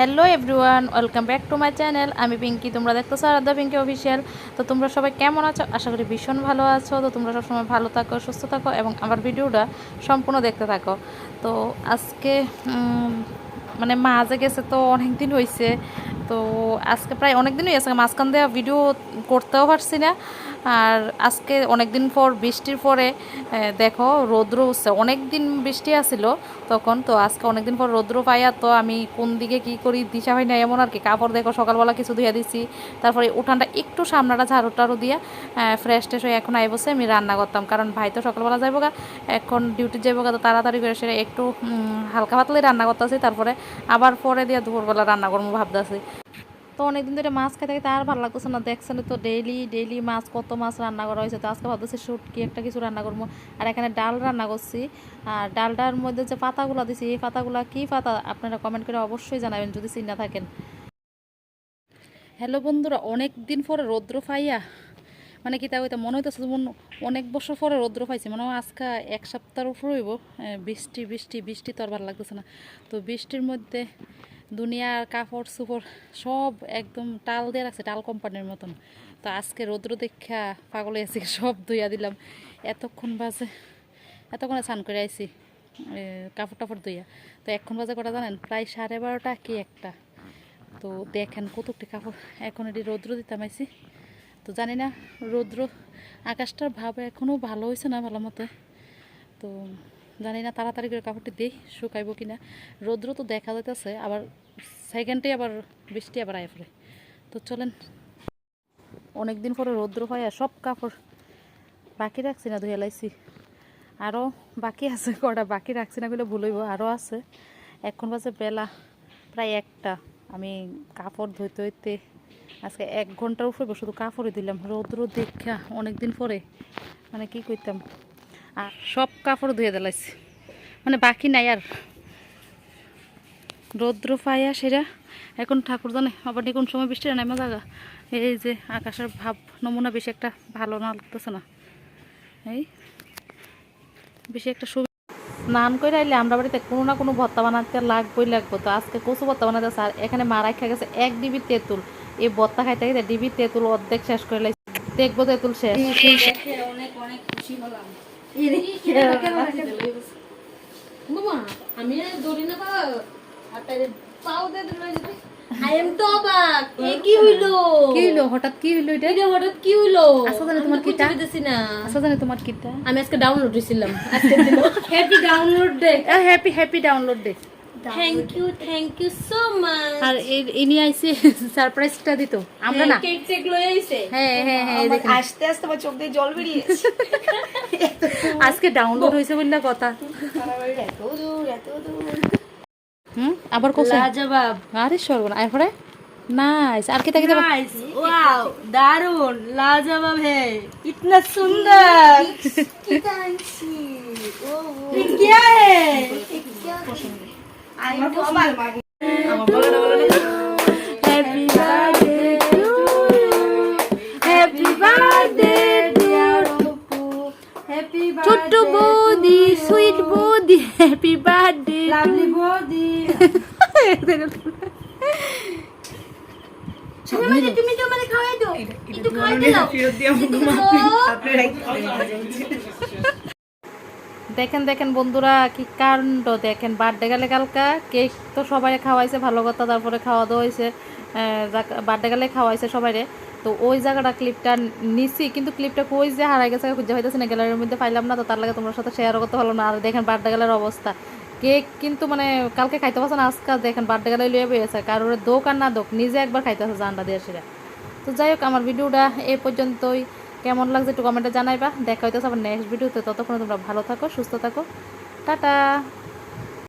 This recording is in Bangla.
Hello everyone, welcome back to my channel. আমি পিঙ্কি, তোমরা দেখতেছো আরাধ্যা পিঙ্কি অফিসিয়াল। তো তোমরা সবাই কেমন আছো? আশা করি ভীষণ ভালো আছো। তো তোমরা সবসময় ভালো থাকো, সুস্থ থাকো এবং আমার ভিডিওটা সম্পূর্ণ দেখতে থাকো। তো আজকে মানে মা আজে গেছে তো অনেক দিন হয়েছে তো আজকে প্রায় অনেক দিনই আছে মাঝখান দেওয়া ভিডিও করতেও পারছি না। আর আজকে অনেক দিন পর বৃষ্টির পরে দেখো রৌদ্র উঠছে। অনেক দিন বৃষ্টি আসিল তখন, তো আজকে অনেক দিন পর রৌদ্র পাইয়া তো আমি কোন দিকে কি করি দিশা হয় না, এমন আর কি। কাপড় দেখো, সকালবেলা কিছু ধুয়ে দিছি, তারপরে উঠানটা একটু সামনাটা ঝাড়ু টাড়ু দিয়া ফ্রেশ ট্রেশ হয়ে এখন আই বসে আমি রান্না করতাম। কারণ ভাই তো সকালবেলা যাইবো গা, এখন ডিউটি যাইবো গা, তো তাড়াতাড়ি করে সেটা একটু হালকা পাতলাই রান্না করতেছি, তারপরে আবার পরে দিয়ে দুপুরবেলা রান্না করব ভাবতেছি। তো অনেকদিন ধরে মাছ খেতে খেতে আর ভালো লাগতেছে না। দেখছেন তো ডেইলি ডেইলি মাছ কত মাছ রান্না করা হয়েছে। তো আজকে ভাবতেছি শুটকি একটা কিছু রান্না করব। আর এখানে ডাল রান্না করছি। আর ডালটার মধ্যে যে পাতাগুলো দিছি, এই পাতাগুলো কি পাতা? আপনারা কমেন্ট করে অবশ্যই জানাবেন, যদি চিন্তা থাকেন। হ্যালো বন্ধুরা অনেক দিন পরে রৌদ্র পাইয়া মানে কি তা মনে হইতেছে যেমন অনেক বছর পরে রৌদ্র পাইছি মানে আজকে এক সপ্তাহের উপর হইব। বৃষ্টি বৃষ্টি বৃষ্টি তো আর ভালো লাগতেছে না। তো বৃষ্টির মধ্যে দুনিয়ার কাপড় চোপড় সব একদম টাল দিয়ে রাখছে, টাল কোম্পানির মতন। তো আজকে রৌদ্র দেখা পাগল আছি সব ধুইয়া দিলাম। এতক্ষণ বাজে, এতক্ষণে স্নান করে আইছি কাপড় টাপড় ধুইয়া। তো এখন বাজে কটা জানেন? প্রায় সাড়ে বারোটা কি একটা। তো দেখেন কতটি কাপড়, এখন এটি রৌদ্র দিতাম আইছি। তো জানি না, রৌদ্র আকাশটার ভাব এখনও ভালো হয়েছে না ভালো মতে। তো জানি না তাড়াতাড়ি করে কাপড়টি দিই, শুকাইব কি না রৌদ্র তো দেখা যাইতেছে, আবার সেকেন্ডে আবার বৃষ্টি আবার আয় পড়ে। তো চলেন। অনেক দিন পরে রৌদ্র হয় আর সব কাপড় বাকি রাখছি না, ধুয়ে লাইছি। আরও বাকি আছে, কটা বাকি রাখছি না বলে ভুল হইব আরও আছে। এখন বাজে বেলা, প্রায় একটা। আমি কাপড় ধুইতে হইতে আজকে এক ঘণ্টার উপরে শুধু কাপড়ই দিলাম রৌদ্র দেখা অনেক দিন পরে মানে কি করতাম আর সব কাপড় ধুয়ে দিলাইছি। মানে বাকি নাই আর। রৌদ্র পাইয়া সেরা। এখন ঠাকুর জানে আবার কোন সময় বৃষ্টি নাই জায়গা এই যে আকাশের ভাব, নমুনা বেশি একটা ভালো না লাগতেছে না। এই বেশি একটা স্নান করে আইলে আমরা বাড়িতে কোনো না কোনো ভত্তা বানাতে লাগবই লাগবো। তো আজকে কচু ভত্তা বানাতে স্যার আর এখানে মারাই রাখা গেছে এক ডিবি তেঁতুল। এই ভত্তা খাইতে খাইতে ডিবি তেঁতুল অর্ধেক শেষ করে লাগছে দেখব তেঁতুল শেষ। অনেক অনেক খুশি হলাম। আমি দৌড়ি না হাতে পাও আই এম তো অবাক এ কি হইল? কি হইল? হঠাৎ কি হইল এটা? এটা হঠাৎ কি হইল? আচ্ছা জানি তোমার কিটা? দিতেছি না। আচ্ছা জানি তোমার কিটা? আমি আজকে ডাউনলোড দিছিলাম আজকে happy download day happy happy download day thank you thank you so much আর ইনি আইসে সারপ্রাইজটা দিত। আমরা না কেক চেক লই আইছে হ্যাঁ হ্যাঁ হ্যাঁ আস্তে আস্তে আমার চোখ দিয়ে জল বেরিয়েছে আজকে ডাউনলোড হয়েছে বললে কথা। এত দূর এত দূর। হুম আবার কোসে লাজবাব আরে সর্বনা এরপরে নাইস আর কি তাকে দেবা नाइस वाओ दारुण लाजवाब है इतना सुंदर ये क्या है হ্যাপি ছোট্ট বৌদি সুইট বৌদি হ্যাপি বার্থডে লাভলি বৌদি। দেখেন দেখেন বন্ধুরা কি কাণ্ড। দেখেন বার্থডে গেলে কালকা। কেক তো সবাই খাওয়াইছে ভালো কথা তারপরে খাওয়া দাওয়া হয়েছে বার্থডে খাওয়াইছে সবাইরে। তো ওই জায়গাটা ক্লিপটা নিছি, কিন্তু ক্লিপটা কই যে হারাই গেছে, খুঁজে হইতেছে না গ্যালারির মধ্যে পাইলাম না, তো তার লাগে তোমার সাথে শেয়ার করতে পারলাম না। আর দেখেন বার্থডে গেলের অবস্থা। কেক কিন্তু মানে কালকে খাইতে পারছে না আজকাল দেখেন বার্থডে গেলে লইয়ে বইয়েছে, কারোর দোক আর না দোক, নিজে একবার খাইতে খাইতেছে জানটা দিয়ে সেটা তো যাই হোক, আমার ভিডিওটা এই পর্যন্তই। কেমন লাগছে একটু কমেন্টে জানাইবা। দেখা হইতেছে আবার নেক্সট ভিডিওতে ততক্ষণে তোমরা ভালো থাকো, সুস্থ থাকো। টাটা!